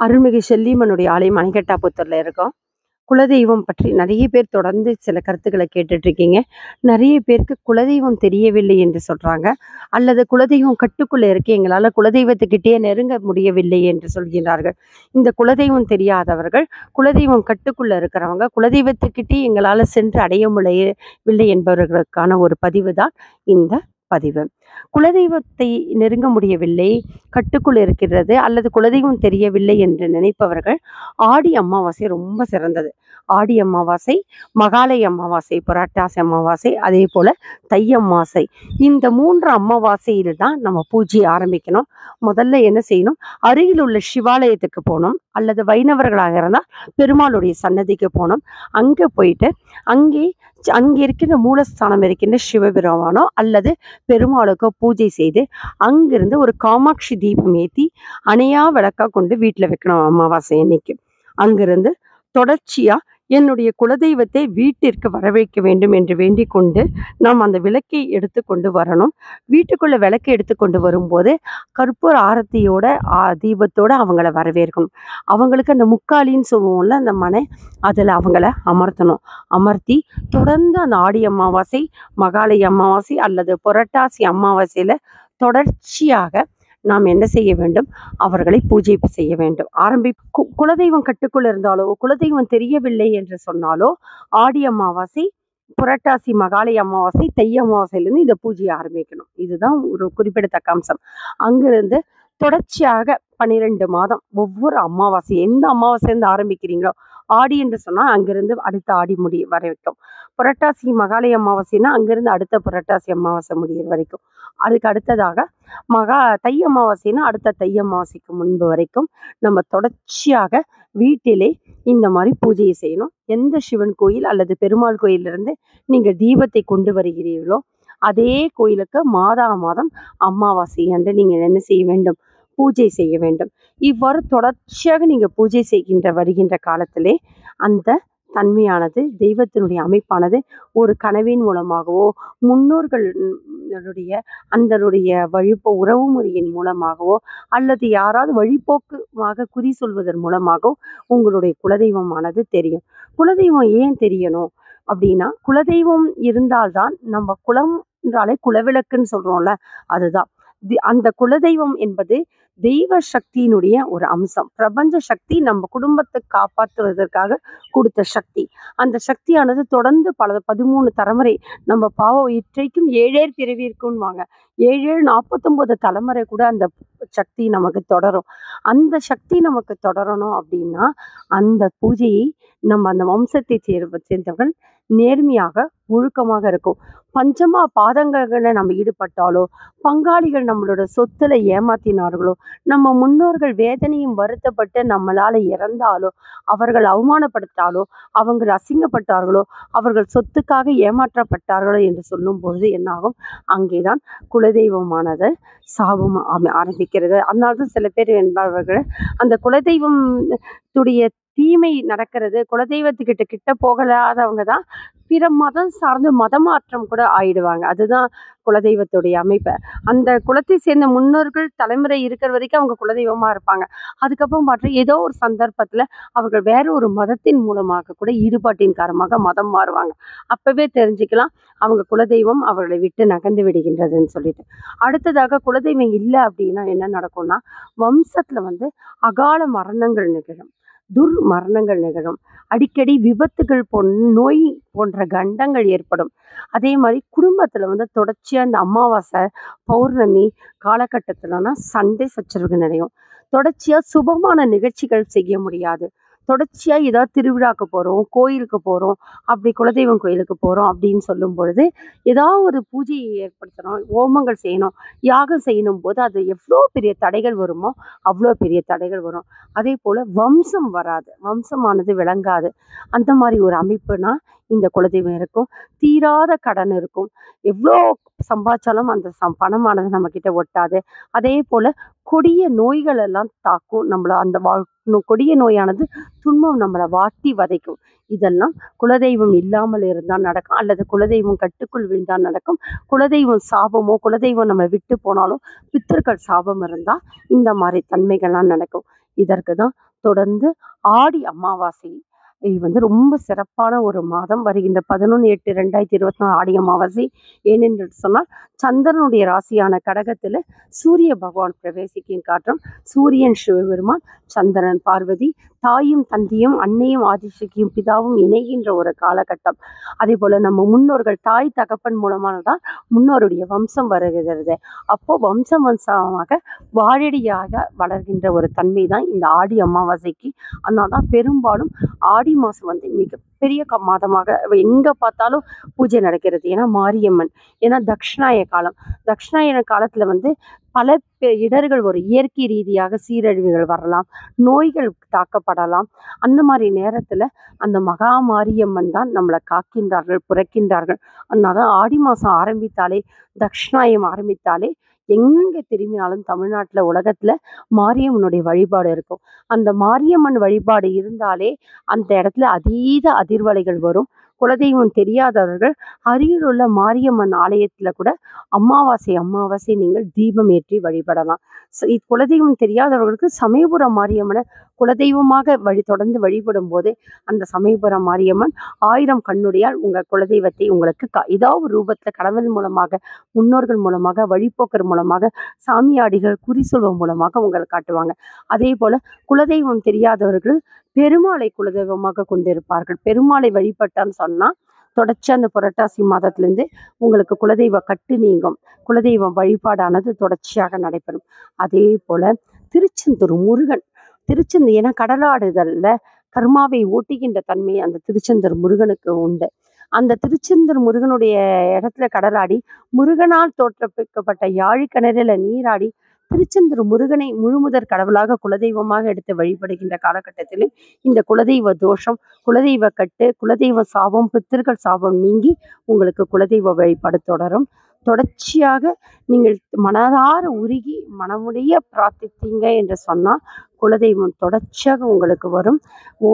அருள்மிகு செல்லியம்மனுடைய ஆலயம் மணிகட்டாபுத்தூர்ல இருக்கோம். குலதெய்வம் பற்றி நிறைய பேர் தொடர்ந்து சில கருத்துக்களை கேட்டுட்ருக்கீங்க நிறைய பேருக்கு குலதெய்வம் தெரியவில்லை என்று சொல்கிறாங்க அல்லது குலதெய்வம் கட்டுக்குள்ளே இருக்கு. எங்களால் குலதெய்வத்துக்கிட்டே நெருங்க முடியவில்லை என்று சொல்கிறார்கள். இந்த குலதெய்வம் தெரியாதவர்கள், குலதெய்வம் கட்டுக்குள்ளே இருக்கிறவங்க, குலதெய்வத்துக்கிட்டே எங்களால் சென்று அடைய முடியவில்லை என்பவர்களுக்கான ஒரு பதிவு தான் இந்த பதிவு. குலதெய்வத்தை நெருங்க முடியவில்லை, கட்டுக்குள் இருக்கிறது அல்லது குலதெய்வம் தெரியவில்லை என்று நினைப்பவர்கள், ஆடி அமாவாசை ரொம்ப சிறந்தது. ஆடி அமாவாசை, மகாலய அமாவாசை, புரட்டாசி அமாவாசை, அதேபோல தை அமாவாசை. இந்த மூன்று அமாவாசையில் தான் நம்ம பூஜையை ஆரம்பிக்கணும். முதல்ல என்ன செய்யணும், அருகில் உள்ள சிவாலயத்துக்கு போகணும் அல்லது வைணவர்களாக இருந்தால் பெருமாளுடைய சன்னதிக்கு போகணும் அங்கே போயிட்டு, அங்கே அங்கே இருக்கின்ற மூலஸ்தானம் இருக்கின்ற சிவபெருமானோ அல்லது பெருமாளுக்கோ பூஜை செய்து, அங்கிருந்து ஒரு காமாட்சி தீபம் ஏற்றி அணையா விளக்கா கொண்டு வீட்டில் வைக்கணும் அமாவாசை அன்னைக்கு. அங்கிருந்து தொடர்ச்சியாக என்னுடைய குலதெய்வத்தை வீட்டிற்கு வரவேற்க வேண்டும் என்று வேண்டிக் கொண்டு, நாம் அந்த விளக்கை எடுத்து கொண்டு வரணும். வீட்டுக்குள்ள விளக்கு எடுத்துக்கொண்டு வரும்போது, கற்பூர ஆரத்தியோட, ஆ தீபத்தோட அவங்கள வரவேற்கணும். அவங்களுக்கு அந்த முக்காலின்னு சொல்லுவோம்ல, அந்த மனை அதில் அவங்கள அமர்த்தணும். அமர்த்தி, தொடர்ந்து அந்த ஆடி அமாவாசை, மகாலய அமாவாசை அல்லது புரட்டாசி அமாவாசையில் தொடர்ச்சியாக நாம் என்ன செய்ய வேண்டும், அவர்களை பூஜை செய்ய வேண்டும். ஆரம்பி குலதெய்வம் கட்டுக்குள் இருந்தாலோ, குலதெய்வம் தெரியவில்லை என்று சொன்னாலோ, ஆடி அமாவாசை, புரட்டாசி மகாலய அமாவாசை, தை அமாவாசையிலேருந்து இந்த பூஜையை ஆரம்பிக்கணும். இதுதான் ஒரு குறிப்பிடத்தக்க அம்சம். அங்கிருந்து தொடர்ச்சியாக 12 மாதம் ஒவ்வொரு அமாவாசை, எந்த அமாவாசையிலேருந்து ஆரம்பிக்கிறீங்களோ, ஆடி என்று சொன்னால் அங்கிருந்து அடுத்த ஆடி முடி வரைக்கும். புரட்டாசி மகாலய அமாவாசைனா அங்கிருந்து அடுத்த புரட்டாசி அமாவாசை முடியிற வரைக்கும். அதுக்கு அடுத்ததாக மகா தை அமாவாசைனா அடுத்த தை அமாவாசைக்கு முன்பு வரைக்கும் நம்ம தொடர்ச்சியாக வீட்டிலே இந்த மாதிரி பூஜையை செய்யணும். எந்த சிவன் கோயில் அல்லது பெருமாள் கோயிலிருந்து நீங்கள் தீபத்தை கொண்டு வருகிறீர்களோ, அதே கோயிலுக்கு மாதா மாதம் அமாவாசை அன்று நீங்கள் என்ன செய்ய வேண்டும், பூஜை செய்ய வேண்டும். இவ்வாறு தொடர்ச்சியாக நீங்கள் பூஜை செய்கின்ற வருகின்ற காலத்திலே, அந்த தன்மையானது, தெய்வத்தினுடைய அமைப்பானது ஒரு கனவின் மூலமாகவோ, முன்னோர்களுடைய அந்தனுடைய வழிபோ உறவு முறையின் மூலமாகவோ, அல்லது யாராவது வழிப்போக்குமாக குறி சொல்வதன் மூலமாகவோ, உங்களுடைய குலதெய்வமானது தெரியும். குலதெய்வம் ஏன் தெரியணும் அப்படின்னா குலதெய்வம் இருந்தால் தான் நம்ம குலம் என்றாலே குலவிளக்குன்னு சொல்றோம்ல, அதுதான். தி அந்த குலதெய்வம் என்பது தெய்வ சக்தியினுடைய ஒரு அம்சம். பிரபஞ்ச சக்தி நம்ம குடும்பத்தை காப்பாற்றுவதற்காக கொடுத்த சக்தி. அந்த சக்தியானது தொடர்ந்து பல 13 தலைமுறை நம்ம பாவம் இற்றைக்கும் ஏழேர் பிறவி இருக்குன்னுவாங்க. 7, 7 49 தலைமுறை கூட அந்த சக்தி நமக்கு தொடரும். அந்த சக்தி நமக்கு தொடரணும் அப்படின்னா அந்த பூஜையை நம்ம அந்த வம்சத்தை சேர்வ சேர்ந்தவர்கள் நேர்மையாக, ஒழுக்கமாக இருக்கும். பஞ்சமா பாதங்களில் நம்ம ஈடுபட்டாலோ, பங்காளிகள் நம்மளோட சொத்துல ஏமாத்தினார்களோ, நம்ம முன்னோர்கள் வேதனையும் வருத்தப்பட்டு நம்மளால இறந்தாலோ, அவர்கள் அவமானப்படுத்தாலோ, அவங்கள் அசிங்கப்பட்டார்களோ, அவர்கள் சொத்துக்காக ஏமாற்றப்பட்டார்களோ என்று சொல்லும் பொழுது என்னாகும், அங்கே தான் குலதெய்வமானது சாபம் ஆம ஆரம்பிக்கிறது. அதனால்தான் சில பேர் என்பவர்கள், அந்த குலதெய்வம் துடைய தீமை நடக்கிறது, குலதெய்வத்துக்கிட்ட கிட்ட போகலாதவங்க தான் பிற மதம் சார்ந்து மதமாற்றம் கூட ஆயிடுவாங்க. அதுதான் குலதெய்வத்துடைய அமைப்பு. அந்த குலத்தை சேர்ந்த முன்னோர்கள் தலைமுறை இருக்கிற வரைக்கும் அவங்க குலதெய்வமாக இருப்பாங்க. அதுக்கப்புறம் பார்த்தா ஏதோ ஒரு சந்தர்ப்பத்தில் அவர்கள் வேற ஒரு மதத்தின் மூலமாக கூட ஈடுபாட்டின் காரணமாக மதம் மாறுவாங்க. அப்பவே தெரிஞ்சுக்கலாம், அவங்க குலதெய்வம் அவர்களை விட்டு நகர்ந்து விடுகின்றதுன்னு சொல்லிட்டு. அடுத்ததாக குலதெய்வம் இல்லை அப்படின்னா என்ன நடக்கும்னா, வம்சத்தில் வந்து அகால மரணங்கள் நிகழும். துர்மரணங்கள் நிகழும். அடிக்கடி விபத்துகள் போன் நோய் போன்ற கண்டங்கள் ஏற்படும். அதே மாதிரி குடும்பத்தில் வந்து தொடர்ச்சியாக இந்த அமாவாசை, பௌர்ணமி காலகட்டத்திலனா சண்டை சச்சரவுகள் நிலையும் தொடர்ச்சியாக சுபமான நிகழ்ச்சிகள் செய்ய முடியாது. தொடர்ச்சியாக ஏதாவது திருவிழாவுக்கு போகிறோம் கோயிலுக்கு போகிறோம் அப்படி குலதெய்வம் கோயிலுக்கு போகிறோம் அப்படின்னு சொல்லும் பொழுது, ஏதாவது ஒரு பூஜையை ஏற்படுத்தணும், ஹோமங்கள் செய்யணும், யாகம் செய்யணும் போது அது எவ்வளோ பெரிய தடைகள் வருமோ, அவ்வளோ பெரிய தடைகள் வரும். அதே போல் வம்சம் வராது. வம்சமானது விளங்காது. அந்த மாதிரி ஒரு அமைப்புனா இந்த குலதெய்வம் இருக்கும். தீராத கடன் இருக்கும். எவ்வளோ சம்பாதிச்சாலும் அந்த சம் பணமானது நம்மக்கிட்ட ஒட்டாது. அதே போல் கொடிய நோய்கள் எல்லாம் தாக்கும். நம்மளை அந்த வா கொடிய நோயானது துன்பம் நம்மளை வாட்டி வதைக்கும். இதெல்லாம் குலதெய்வம் இல்லாமல் இருந்தால் நடக்கும். அல்லது குலதெய்வம் கட்டுக்குள் விழுந்தால் நடக்கும். குலதெய்வம் சாபமோ, குலதெய்வம் நம்ம விட்டு போனாலும், பித்தர்கள் சாபம் இருந்தால் இந்த மாதிரி தன்மைகள்லாம் நடக்கும். இதற்கு தான் தொடர்ந்து ஆடி அமாவாசை இது வந்து ரொம்ப சிறப்பான ஒரு மாதம். வருகின்ற பதினொன்று எட்டு ரெண்டாயிரத்தி இருபத்தி நாலு ஆடி அமாவாசை. ஏனென்று சொன்னால் சந்திரனுடைய ராசியான கடகத்தில் சூரிய பகவான் பிரவேசிக்கும் காற்றம் சூரியன் சிவபெருமான் சந்திரன் பார்வதி தாயும் தந்தையும் அன்னையும் ஆதிசக்தியும் பிதாவும் இணைகின்ற ஒரு காலகட்டம். அதே போல் நம்ம முன்னோர்கள் தாய் தகப்பன் மூலமானதான் முன்னோருடைய வம்சம் வருகிறது. அப்போ வம்சம் வம்சமாக வாழடியாக வளர்கின்ற ஒரு தன்மை தான் இந்த ஆடி அமாவாசைக்கு. அதனால தான் பெரும்பாலும் ஆடி மாதம் வந்து மிகப்பெரிய க மாதமாக எங்கே பார்த்தாலும் பூஜை நடக்கிறது. ஏன்னா மாரியம்மன். ஏன்னா தக்ஷணாய காலம். தக்ஷணாயன காலத்தில் வந்து பல பெ- இடர்கள் ஒரு இயற்கை ரீதியாக சீரழிவுகள் வரலாம் நோய்கள் தாக்கப்படலாம். அந்த மாதிரி நேரத்தில் அந்த மகா மாரியம்மன் தான் நம்மளை காக்கின்றார்கள் புறக்கின்றார்கள் அதனால தான் ஆடி மாதம் ஆரம்பித்தாலே தக்ஷணாயம் ஆரம்பித்தாலே எங்கே திரும்பினாலும் தமிழ்நாட்டில் உலகத்தில் மாரியம்மனுடைய வழிபாடு இருக்கும். அந்த மாரியம்மன் வழிபாடு இருந்தாலே அந்த இடத்துல அதீத அதிர்வலைகள் வரும். குலதெய்வம் தெரியாதவர்கள் அருகில் உள்ள மாரியம்மன் ஆலயத்தில் கூட அமாவாசை அமாவாசை நீங்கள் தீபம் ஏற்றி வழிபடலாம். இ- குலதெய்வம் தெரியாதவர்களுக்கு சமயபுரம் மாரியம்மனை குலதெய்வமாக வழி தொடர்ந்து வழிபடும் போது அந்த சமயபுரம் மாரியம்மன் ஆயிரம் கண்ணுடையால் உங்கள் குலதெய்வத்தை உங்களுக்கு க ஏதாவது ரூபத்தில் கடவுள் மூலமாக முன்னோர்கள் மூலமாக வழிபோக்கர் மூலமாக சாமியாடிகள் குறி சொல்வம் மூலமாக உங்களுக்கு காட்டுவாங்க. அதே போல் குலதெய்வம் தெரியாதவர்கள் பெருமாளை குலதெய்வமாக கொண்டிருப்பார்கள். பெருமாளை வழிபட்டான்னு சொன்னால் தொடர்ச்சி அந்த புரட்டாசி மாதத்துலேருந்து உங்களுக்கு குலதெய்வ கட்டு நீங்கும். குலதெய்வம் வழிபாடானது தொடர்ச்சியாக நடைபெறும். அதே போல் திருச்செந்தூர் முருகன் திருச்செந்தூர் ஏன்னா கடலாடுதலில் கர்மாவை ஓட்டுகின்ற தன்மை அந்த திருச்செந்தூர் முருகனுக்கு உண்டு. அந்த திருச்செந்தூர் முருகனுடைய இடத்துல கடலாடி முருகனால் தோற்றப்பிக்கப்பட்ட யாழி கிணறில் நீராடி திருச்செந்தூர் முருகனை முழுமுதற் கடவுளாக குலதெய்வமாக எடுத்து வழிபடுகின்ற காலகட்டத்தில் இந்த குலதெய்வ தோஷம் குலதெய்வ கட்டு குலதெய்வ சாபம் பித்திருக்கள் சாபம் நீங்கி உங்களுக்கு குலதெய்வ வழிபாடு தொடரும். தொடர்ச்சியாக நீங்கள் மனதார உருகி மனமுடைய பிரார்த்தித்தீங்க என்று சொன்னால் குலதெய்வம் தொடர்ச்சியாக உங்களுக்கு வரும். ஓ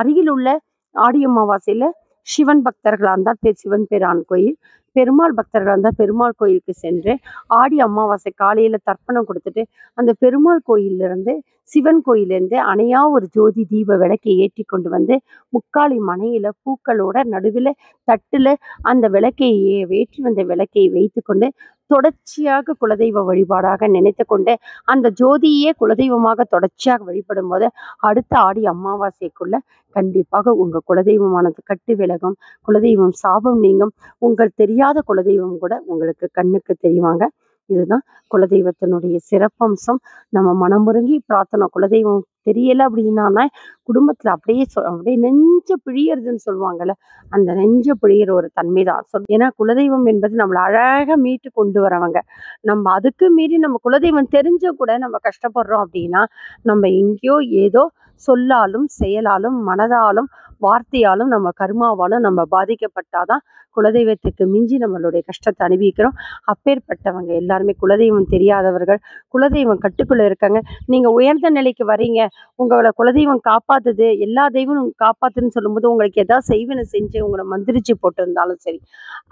அருகில் உள்ள ஆடி அமாவாசையில் சிவன் பக்தர்களாக இருந்தால் பேர் சிவன் பிரான் கோயில் பெருமாள் பக்தர்கள் வந்தால் பெருமாள் கோயிலுக்கு சென்று ஆடி அமாவாசை காலையில் தர்ப்பணம் கொடுத்துட்டு அந்த பெருமாள் கோயிலிருந்து சிவன் கோயிலேருந்து அணையா ஒரு ஜோதி தீப விளக்கை ஏற்றி கொண்டு வந்து முக்காலி மனையில் பூக்களோட நடுவில் தட்டில் அந்த விளக்கை ஏற்றி வந்த விளக்கை வைத்துக்கொண்டு தொடர்ச்சியாக குலதெய்வ வழிபாடாக நினைத்து கொண்டு அந்த ஜோதியே குலதெய்வமாக தொடர்ச்சியாக வழிபடும் போது அடுத்த ஆடி அமாவாசைக்குள்ள கண்டிப்பாக உங்கள் குலதெய்வமானது கட்டு விலகும் குலதெய்வம் சாபம் நீங்கும் உங்கள் தெரியாத குலதெய்வம் கூட உங்களுக்கு கண்ணுக்கு தெரிவாங்க இதுதான் குலதெய்வத்தினுடைய சிறப்பம்சம். நம்ம மனமுருங்கி பிரார்த்தனை குலதெய்வம் தெரியல அப்படின்னா குடும்பத்துல அப்படியே சொ அப்படியே நெஞ்ச பிழியறதுன்னு சொல்லுவாங்கல்ல அந்த நெஞ்ச பிழியிற ஒரு தன்மை தான் சொல் ஏன்னா குலதெய்வம் என்பது நம்மளை அழகாக மீட்டு கொண்டு வரவங்க. நம்ம அதுக்கு மீறி நம்ம குலதெய்வம் தெரிஞ்ச கூட நம்ம கஷ்டப்படுறோம் அப்படின்னா நம்ம எங்கேயோ ஏதோ சொல்லாலும் செயலாலும் மனதாலும் வார்த்தையாலும் நம்ம கர்மாவாலும் நம்ம பாதிக்கப்பட்டாதான் குலதெய்வத்துக்கு மிஞ்சி நம்மளுடைய கஷ்டத்தை அனுபவிக்கிறோம். அப்பேற்பட்டவங்க எல்லாருமே குலதெய்வம் தெரியாதவர்கள் குலதெய்வம் கட்டுக்குள்ள இருக்காங்க. நீங்க உயர்ந்த நிலைக்கு வரீங்க. உங்களை குலதெய்வம் காப்பாத்துது. எல்லா தெய்வமும் காப்பாத்துன்னு சொல்லும்போது உங்களுக்கு ஏதாவது செய்வனை செஞ்சு உங்களை மந்திரிச்சு போட்டிருந்தாலும் சரி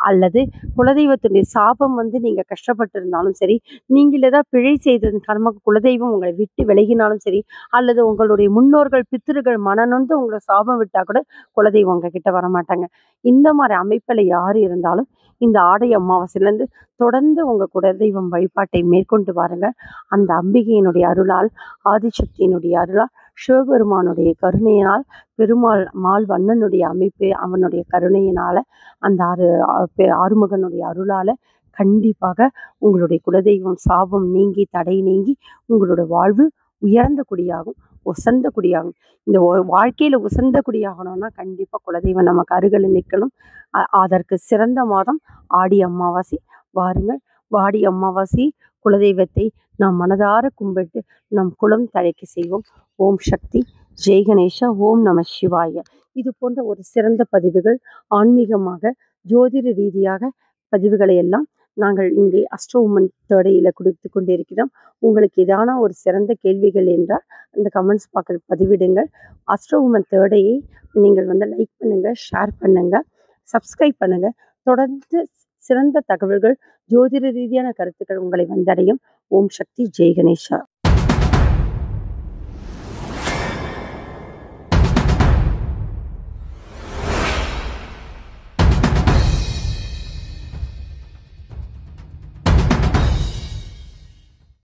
அல்லது குலதெய்வத்துடைய சாபம் வந்து நீங்க கஷ்டப்பட்டு இருந்தாலும் சரி நீங்கள் ஏதாவது பிழை செய்ததன் காரணமாக குலதெய்வம் உங்களை விட்டு விலகினாலும் சரி அல்லது உங்களுடைய முன்னோர்கள் பித்திருகள் மனநொந்து உங்களை சாபம் விட்டா கூட குலதெய்வம் உங்ககிட்ட வரமாட்டாங்க. இந்த மாதிரி அமைப்பில் யார் இருந்தாலும் இந்த ஆடை அமாவாசையிலேருந்து தொடர்ந்து உங்கள் குலதெய்வம் வழிபாட்டை மேற்கொண்டு பாருங்கள் அந்த அம்பிகையினுடைய அருளால் ஆதிசக்தியினுடைய அருளால் சிவபெருமானுடைய கருணையினால் பெருமாள் மால் வண்ணனுடைய அமைப்பு அவனுடைய கருணையினால் அந்த ஆறு பெ- ஆறுமுகனுடைய அருளால் கண்டிப்பாக உங்களுடைய குலதெய்வம் சாபம் நீங்கி தடை நீங்கி உங்களோட வாழ்வு உயர்ந்த குடியாகும் உசந்த குடியாகும். இந்த ஒ- வாழ்க்கையில உசந்த குடியாகணும்னா கண்டிப்பா குலதெய்வம் நமக்கு அருகில் நிற்கணும் அதற்கு சிறந்த மாதம் ஆடி அமாவாசை. வாருங்கள் வாடி அமாவாசை குலதெய்வத்தை நாம் மனதார கும்பிட்டு நம் குலம் தழைக்க செய்வோம். ஓம் சக்தி ஜெய் கணேஷா ஓம் நம சிவாய. இது போன்ற ஒரு சிறந்த பதிவுகள் ஆன்மீகமாக ஜோதிட ரீதியாக பதிவுகளை எல்லாம் நாங்கள் இங்கே அஸ்ட்ரோமன் தேடையில் கொடுத்து கொண்டிருக்கிறோம். உங்களுக்கு ஏதான ஒரு சிறந்த கேள்விகள் என்றால் அந்த கமெண்ட்ஸ் பார்க்க பதிவிடுங்கள். அஸ்ட்ரோமன் தேடையை நீங்கள் வந்து லைக் பண்ணுங்கள் ஷேர் பண்ணுங்கள் சப்ஸ்கிரைப் பண்ணுங்கள் தொடர்ந்து சிறந்த தகவல்கள் ஜோதிட ரீதியான கருத்துக்கள் உங்களை வந்தடையும். ஓம் சக்தி ஜெய் கணேஷா.